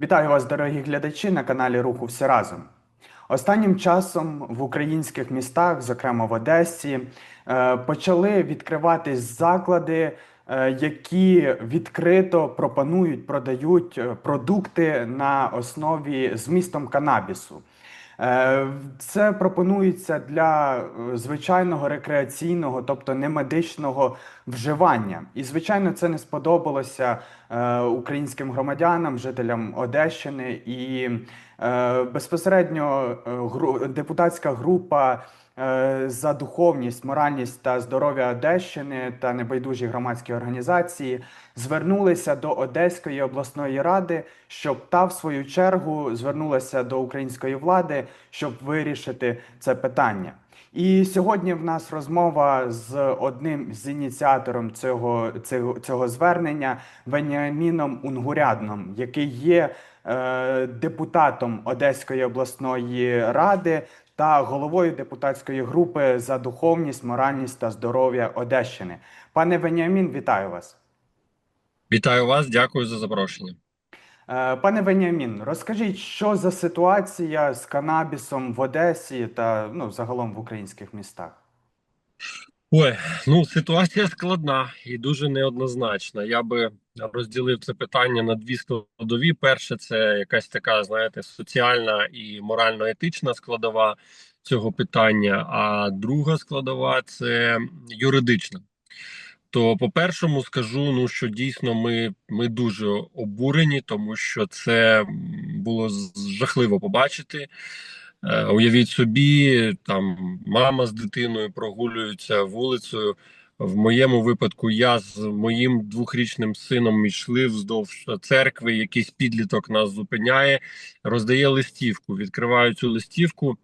Вітаю вас, дорогі глядачі, на каналі Руху Всі разом. Останнім часом в українських містах, зокрема в Одесі, е, почали відкриватись заклади, е, які відкрито пропонують, продають е, продукти на основі змістом канабісу. Е, Це пропонується для е, звичайного рекреаційного, тобто не медичного вживання. І, звичайно, це не сподобалося е, українським громадянам, жителям Одещини. І безпосередньо депутатська група за духовність, моральність та здоров'я Одещини та небайдужі громадські організації звернулися до Одеської обласної ради, щоб та, в свою чергу, звернулася до української влади, щоб вирішити це питання. І сьогодні в нас розмова з одним з ініціатором цього, цього, цього звернення Веніаміном Унгурядном, який є е, депутатом Одеської обласної ради та головою депутатської групи за духовність, моральність та здоров'я Одещини. Пане Веніамін, вітаю вас. Вітаю вас, дякую за запрошення. Е, Пане Веніамін, розкажіть, що за ситуація з канабісом в Одесі та ну, загалом в українських містах? Ой, ну ситуація складна і дуже неоднозначна. Я би розділив це питання на дві складові. Перше, це якась така, знаєте, соціальна і морально-етична складова цього питання. А друга складова це юридична. То по першому скажу, ну що дійсно ми, ми дуже обурені, тому що це було жахливо побачити. Е, Уявіть собі, там мама з дитиною прогулюються вулицею. В моєму випадку я з моїм двохрічним сином йшли вздовж церкви. Якийсь підліток нас зупиняє, роздає листівку. Відкриваю цю листівку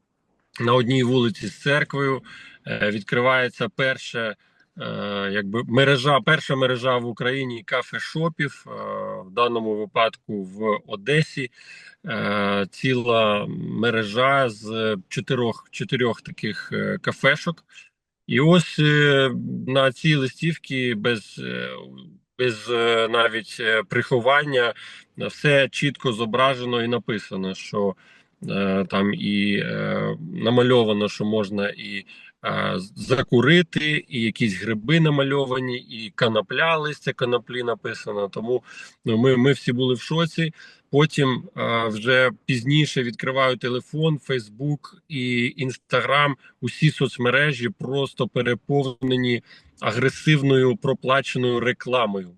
на одній вулиці з церквою. е, Відкривається перше, якби мережа, перша мережа в Україні кафешопів, е, в даному випадку в Одесі. Е, ціла мережа з чотирьох, чотирьох таких кафешок. І ось е, на цій листівці без, е, без е, навіть приховання все чітко зображено і написано, що там і намальовано, що можна і закурити, і якісь гриби намальовані, і канапля, листя коноплі написано. Тому ну, ми, ми всі були в шоці. Потім е, вже пізніше відкриваю телефон, Фейсбук і Інстаграм. Усі соцмережі просто переповнені агресивною проплаченою рекламою.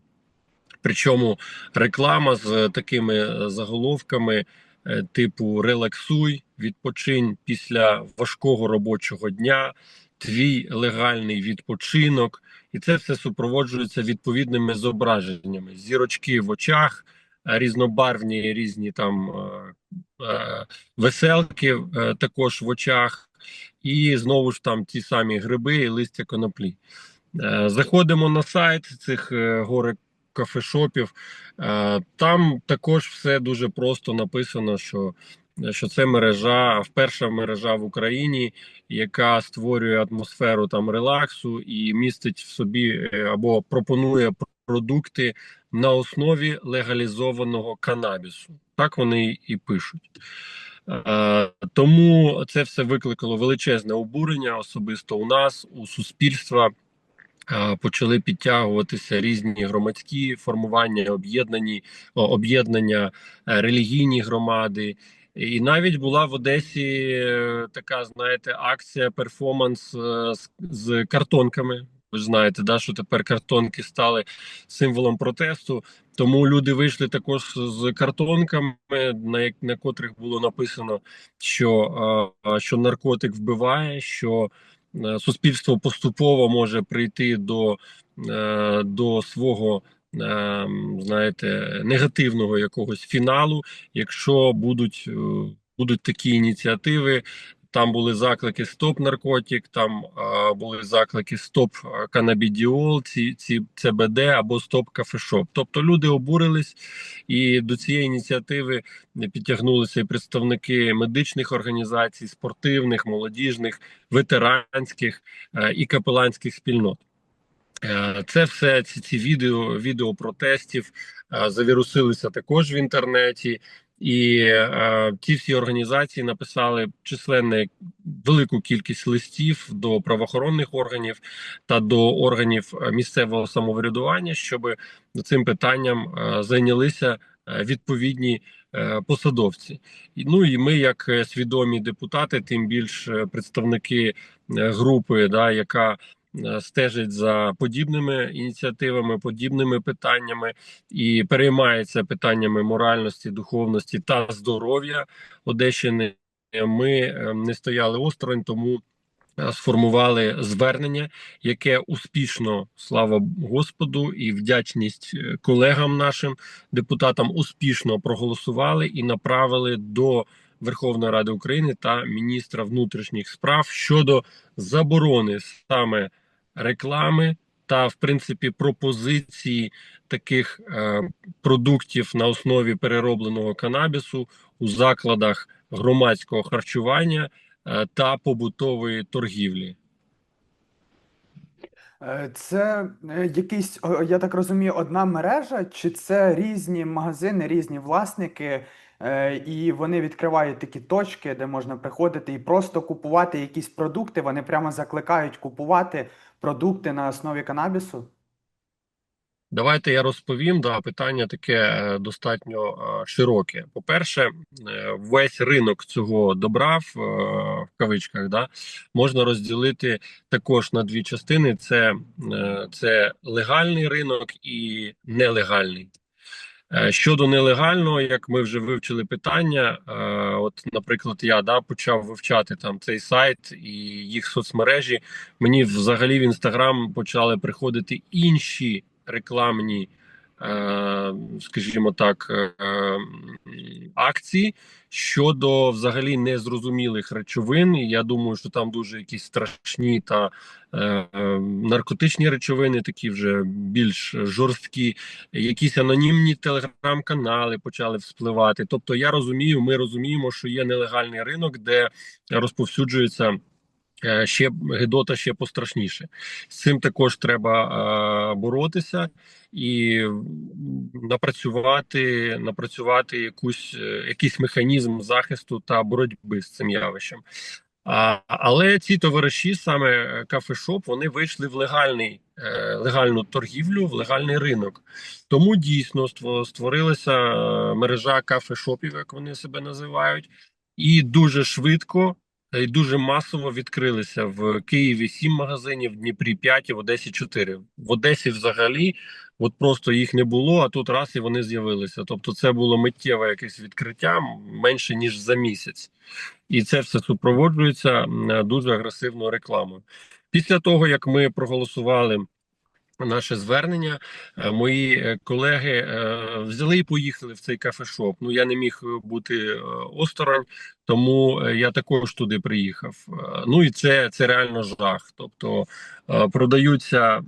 Причому реклама з такими е, заголовками, е, типу релаксуй, відпочинь після важкого робочого дня, твій легальний відпочинок, і це все супроводжується відповідними зображеннями: зірочки в очах, різнобарвні різні там е, е, веселки е, також в очах, і знову ж там ті самі гриби і листя коноплі. Заходимо на сайт цих горе кафешопів. Там також все дуже просто написано, що, що це мережа, перша мережа в Україні, яка створює атмосферу там релаксу і містить в собі або пропонує продукти на основі легалізованого канабісу. Так вони і пишуть. Е, Тому це все викликало величезне обурення особисто у нас, у суспільства. Е, Почали підтягуватися різні громадські формування, об'єднані об'єднання, е, релігійні громади. І навіть була в Одесі е, така, знаєте, акція перформанс з картонками. Ви знаєте, да, що тепер картонки стали символом протесту. Тому люди вийшли також з картонками, на, як- на котрих було написано, що, що наркотик вбиває, що е, суспільство поступово може прийти до, е, до свого. е, Знаєте, негативного якогось фіналу, якщо будуть, будуть такі ініціативи. Там були заклики Стоп наркотик, там е, були заклики Стоп канабідіол, ці, ці ЦБД або Стоп кафешоп. Тобто люди обурились, і до цієї ініціативи підтягнулися і представники медичних організацій, спортивних, молодіжних, ветеранських е, і капеланських спільнот. Е, Це все ці, ці відео, відео протестів е, завірусилися також в інтернеті, І е, ті всі організації написали численне велику кількість листів до правоохоронних органів та до органів е, місцевого самоврядування, щоб цим питанням е, зайнялися е, відповідні е, посадовці. Ну і ми, як е, свідомі депутати, тим більш представники групи, да, яка стежить за подібними ініціативами, подібними питаннями і переймається питаннями моральності, духовності та здоров'я Одещини. Ми е, не стояли осторонь, тому е, сформували звернення, яке успішно, слава Господу, і вдячність е, колегам нашим депутатам успішно проголосували і направили до Верховної Ради України та міністра внутрішніх справ щодо заборони саме реклами та, в принципі, пропозиції таких е, продуктів на основі переробленого канабісу у закладах громадського харчування е, та побутової торгівлі. Е, Це е, якийсь, я так розумію, одна мережа, чи це різні магазини, різні власники, і вони відкривають такі точки, де можна приходити і просто купувати якісь продукти. Вони прямо закликають купувати продукти на основі канабісу? Давайте я розповім. Да, питання таке е, достатньо е, широке. По-перше, е, весь ринок цього добра в, е, в кавичках да, можна розділити також на дві частини: це, е, це легальний ринок і нелегальний. Е, Щодо нелегального, як ми вже вивчили питання, е, от, наприклад, я да, почав вивчати там цей сайт і їх соцмережі. Мені взагалі в інстаграм почали приходити інші рекламні, скажімо так, е, е, акції щодо взагалі незрозумілих речовин. Я думаю, що там дуже якісь страшні та е, е, наркотичні речовини, такі вже більш жорсткі, якісь анонімні телеграм-канали почали вспливати. Тобто, я розумію, ми розуміємо, що є нелегальний ринок, де розповсюджується. Е, Ще Гедота ще пострашніше. З цим також треба е, боротися і напрацювати, напрацювати якусь, е, якийсь механізм захисту та боротьби з цим явищем. А, але ці товариші, саме кафешоп, вони вийшли в легальний, е, легальну торгівлю, в легальний ринок. Тому дійсно ство- створилася мережа кафешопів, як вони себе називають, і дуже швидко і дуже масово відкрилися в Києві сім магазинів, в Дніпрі 5 і в Одесі 4. В Одесі взагалі от просто їх не було, а тут раз і вони з'явилися. Тобто це було миттєве якесь відкриття менше ніж за місяць. І це все супроводжується дуже агресивною рекламою. Після того, як ми проголосували наше звернення, е, мої е, колеги е, взяли і поїхали в цей кафешоп. Ну я не міг бути осторонь, тому я також туди приїхав. Ну і це, це реально жах. Тобто продаються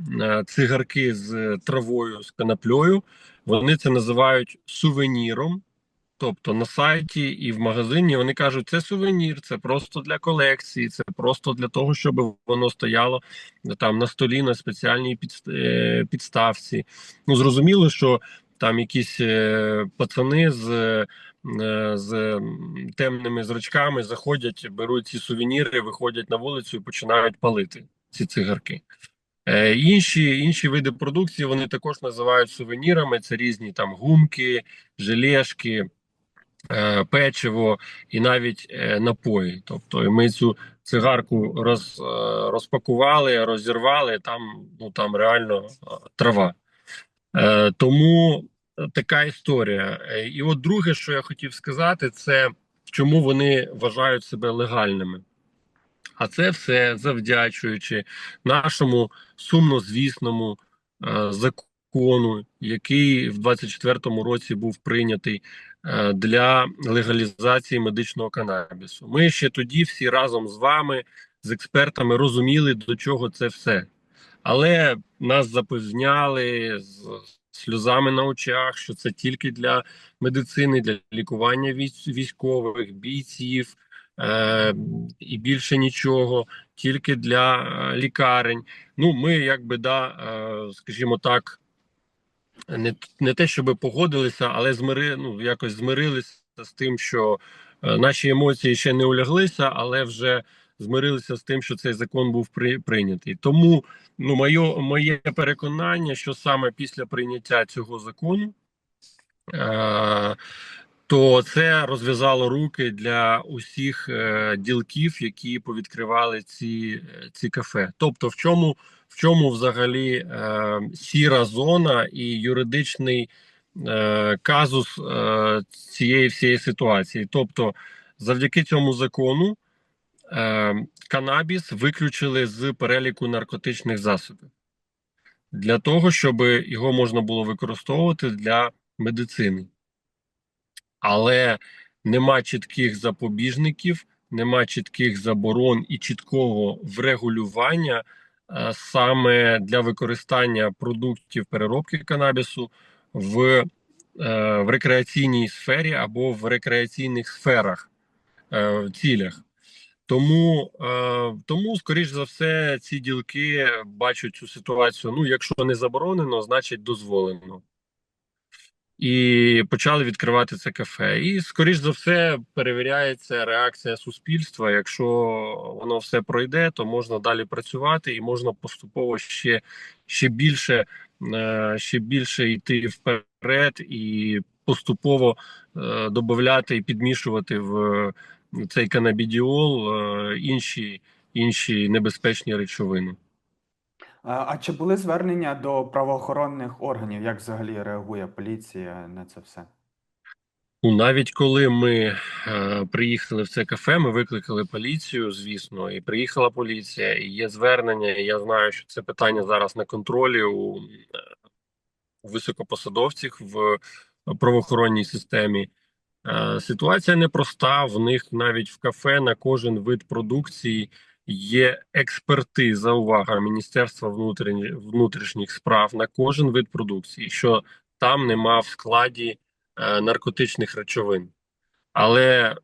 цигарки з травою, з канаплею. Вони це називають сувеніром. Тобто на сайті і в магазині вони кажуть, це сувенір, це просто для колекції, це просто для того, щоб воно стояло там на столі на спеціальній е, підставці. Ну зрозуміло, що там якісь е, пацани з, е, з темними зрачками заходять, беруть ці сувеніри, виходять на вулицю і починають палити ці цигарки. Інші, інші види продукції вони також називають сувенірами. Це різні там гумки, желешки, печиво і навіть е, напої. Тобто ми цю цигарку роз, е, розпакували, розірвали. Там ну там реально е, трава. Е, тому е, така історія. Е, І от друге, що я хотів сказати, це чому вони вважають себе легальними. А це все завдячуючи нашому сумнозвісному е, закону, який в 24-му році був прийнятий е, для легалізації медичного канабісу. Ми ще тоді всі разом з вами, з експертами, розуміли, до чого це все. Але нас запевняли з сльозами на очах, що це тільки для медицини, для лікування військових, бійців е, і більше нічого, тільки для е, лікарень. Ну, ми, якби, да, е, скажімо так, не, не те, щоб погодилися, але змири, ну, якось змирилися з тим, що е, наші емоції ще не уляглися, але вже змирилися з тим, що цей закон був при, прийнятий. Тому ну, моє, моє переконання, що саме після прийняття цього закону. То це розв'язало руки для усіх е, ділків, які повідкривали ці, е, ці кафе. Тобто, в чому в чому взагалі е, сіра зона і юридичний е, казус е, цієї всієї ситуації? Тобто, завдяки цьому закону е, канабіс виключили з переліку наркотичних засобів для того, щоб його можна було використовувати для медицини але нема чітких запобіжників, нема чітких заборон і чіткого врегулювання е, саме для використання продуктів переробки канабісу в, е, в рекреаційній сфері або в рекреаційних сферах е, цілях. Тому, тому, скоріш за все, ці ділки бачать цю ситуацію. Ну, якщо не заборонено, значить дозволено і почали відкривати це кафе. І, скоріш за все, перевіряється реакція суспільства. Якщо воно все пройде, то можна далі працювати і можна поступово ще ще більше е, ще більше йти вперед і поступово е, додати і підмішувати в цей канабідіол е, інші, інші небезпечні речовини. А чи були звернення до правоохоронних органів? Як взагалі реагує поліція на це все? Ну, навіть коли ми е, приїхали в це кафе, ми викликали поліцію, звісно, і приїхала поліція, і є звернення. і Я знаю, що це питання зараз на контролі у, у високопосадовців в правоохоронній системі. Е, ситуація непроста. В них навіть в кафе на кожен вид продукції є експертиза. Увага Міністерства внутрішніх, справ на кожен вид продукції, що там нема в складі е, наркотичних речовин. Але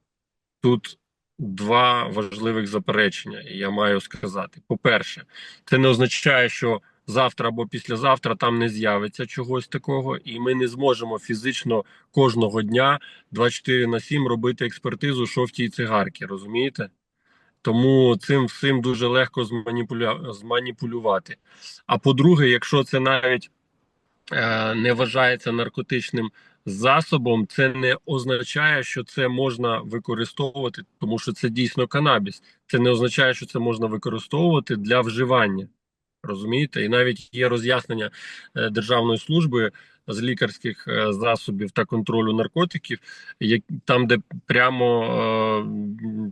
тут два важливих заперечення, я маю сказати: по-перше, це не означає, що завтра або післязавтра там не з'явиться чогось такого, і ми не зможемо фізично кожного дня 24 на 7 робити експертизу, що в тій цигарці, розумієте? Тому цим всім дуже легко зманіпуля... зманіпулювати. А по-друге, якщо це навіть е, не вважається наркотичним засобом, це не означає, що це можна використовувати, тому що це дійсно канабіс. Це не означає, що це можна використовувати для вживання. Розумієте? І навіть є роз'яснення е, Державної служби з лікарських е, засобів та контролю наркотиків, як там, де прямо е,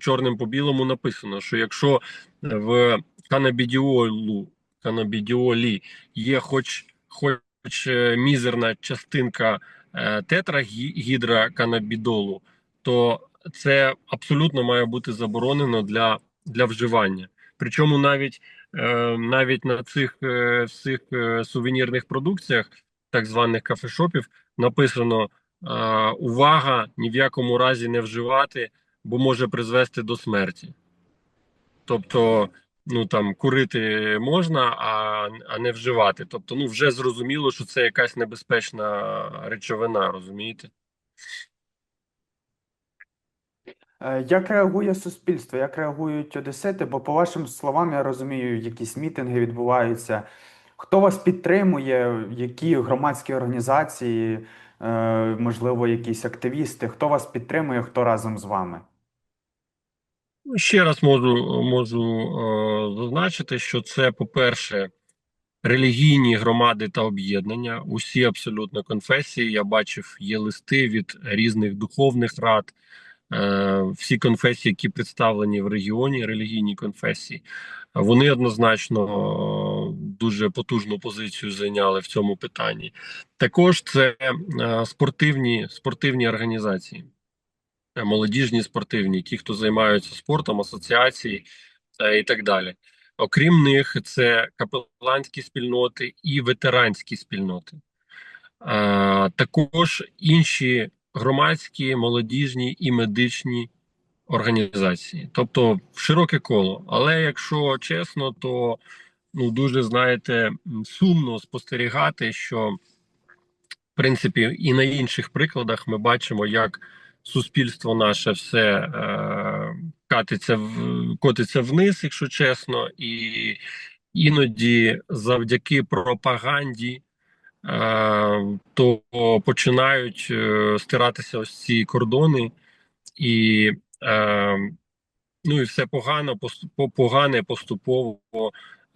чорним по білому написано, що якщо в канабідіолу, канабідіолі є хоч хоч е, мізерна частинка е, тетрагідроканабідолу, то це абсолютно має бути заборонено для, для вживання. Причому навіть е, навіть на цих е, всіх е, сувенірних продукціях так званих кафешопів написано е, увага ні в якому разі не вживати, бо може призвести до смерті. Тобто, ну там курити можна, а а не вживати. Тобто, ну вже зрозуміло, що це якась небезпечна речовина, розумієте? Е, Як реагує суспільство? Як реагують одесити? Бо, по вашим словам, я розумію, якісь мітинги відбуваються. Хто вас підтримує? Які громадські організації, е, можливо, якісь активісти? Хто вас підтримує, хто разом з вами? Ну, Ще раз можу можу е, зазначити, що це, по-перше, релігійні громади та об'єднання, усі абсолютно конфесії. Я бачив, є листи від різних духовних рад, всі конфесії, які представлені в регіоні, релігійні конфесії, вони однозначно е, дуже потужну позицію зайняли в цьому питанні. Також це е, спортивні, спортивні організації. Е, молодіжні спортивні, ті, хто займаються спортом, асоціації е, і так далі. Окрім них, це капеланські спільноти і ветеранські спільноти, також інші громадські, молодіжні і медичні організації, тобто широке коло. Але якщо чесно, то ну дуже знаєте сумно спостерігати, що в принципі і на інших прикладах ми бачимо, як суспільство наше все е, катиться в котиться вниз, якщо чесно, і іноді завдяки пропаганді. Е, То починають е, стиратися ось ці кордони, і е, ну і все погано, погане поступово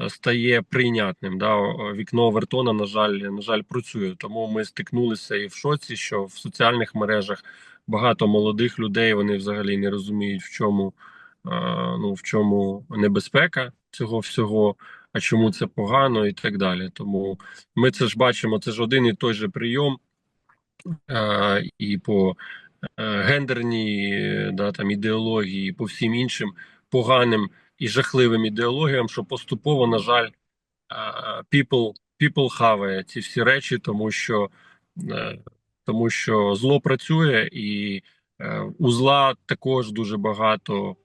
стає прийнятним. Да? Вікно Овертона, на жаль, на жаль, працює. Тому ми стикнулися і в шоці, що в соціальних мережах багато молодих людей вони взагалі не розуміють, в чому, ну, в чому небезпека цього всього, а чому це погано, і так далі. Тому ми це ж бачимо, це ж один і той же прийом. е, І по е, гендерній да, там, ідеології, по всім іншим поганим і жахливим ідеологіям, що поступово, на жаль, е, people, people хаває ці всі речі, тому що, е, тому що зло працює, і е, у зла також дуже багато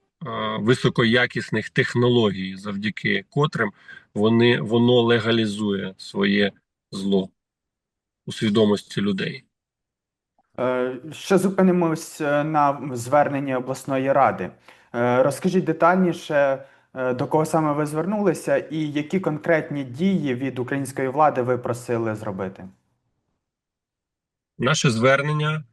високоякісних технологій, завдяки котрим вони, воно легалізує своє зло у свідомості людей. Е, Ще зупинимось е, на зверненні обласної ради. Е, Розкажіть детальніше, е, до кого саме ви звернулися, і які конкретні дії від української влади ви просили зробити? Наше звернення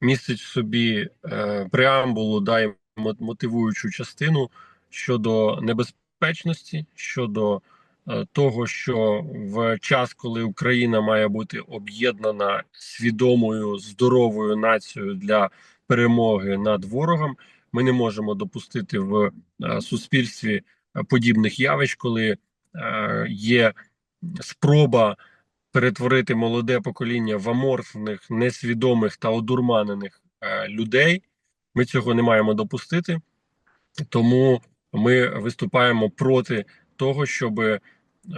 містить в собі е, преамбулу, да, і мо- мотивуючу частину щодо небезпечності, щодо е, того, що в час, коли Україна має бути об'єднана свідомою здоровою нацією для перемоги над ворогом, ми не можемо допустити в е, суспільстві е, подібних явищ, коли є спроба перетворити молоде покоління в аморфних, несвідомих та одурманених людей. Ми цього не маємо допустити, тому ми виступаємо проти того, щоб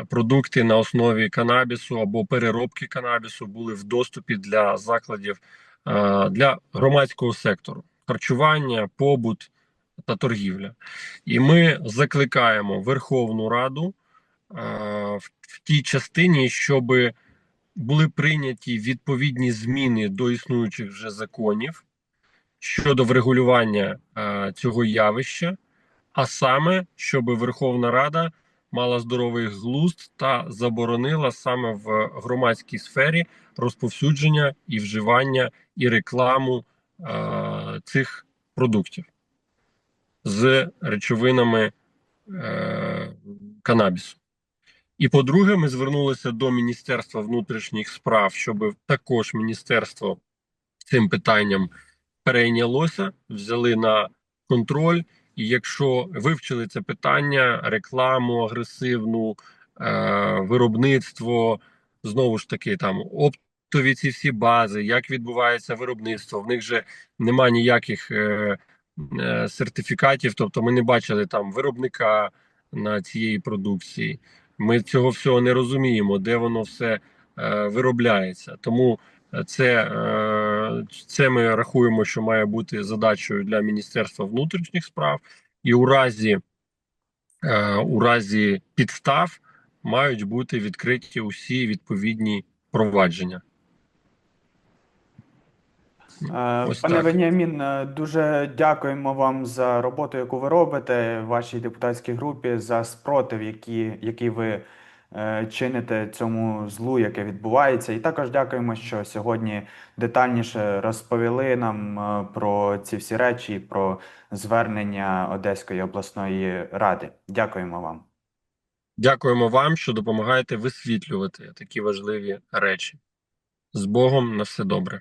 продукти на основі канабісу або переробки канабісу були в доступі для закладів е, для громадського сектору харчування, побут та торгівля. І ми закликаємо Верховну Раду е, в, тій частині, щоби були прийняті відповідні зміни до існуючих вже законів щодо врегулювання е, цього явища, а саме, щоб Верховна Рада мала здоровий глузд та заборонила саме в громадській сфері розповсюдження і вживання і рекламу е, цих продуктів з речовинами е, канабісу. І по-друге, ми звернулися до Міністерства внутрішніх справ, щоб також міністерство цим питанням перейнялося, взяли на контроль. І якщо вивчили це питання, рекламу агресивну, е, виробництво, знову ж таки, там оптові ці всі бази, як відбувається виробництво, в них же нема ніяких е, е, сертифікатів, тобто ми не бачили там виробника на цієї продукції. Ми цього всього не розуміємо, де воно все е, виробляється. Тому це, е, це ми рахуємо, що має бути задачею для Міністерства внутрішніх справ, і у разі, е, у разі підстав мають бути відкриті усі відповідні провадження. Е, Ось Пане так. Веніамін, е, дуже дякуємо вам за роботу, яку ви робите в вашій депутатській групі, за спротив, який, який ви чините цьому злу, яке відбувається. І також дякуємо, що сьогодні детальніше розповіли нам е, про ці всі речі, про звернення Одеської обласної ради. Дякуємо вам. Дякуємо вам, що допомагаєте висвітлювати такі важливі речі. З Богом на все добре.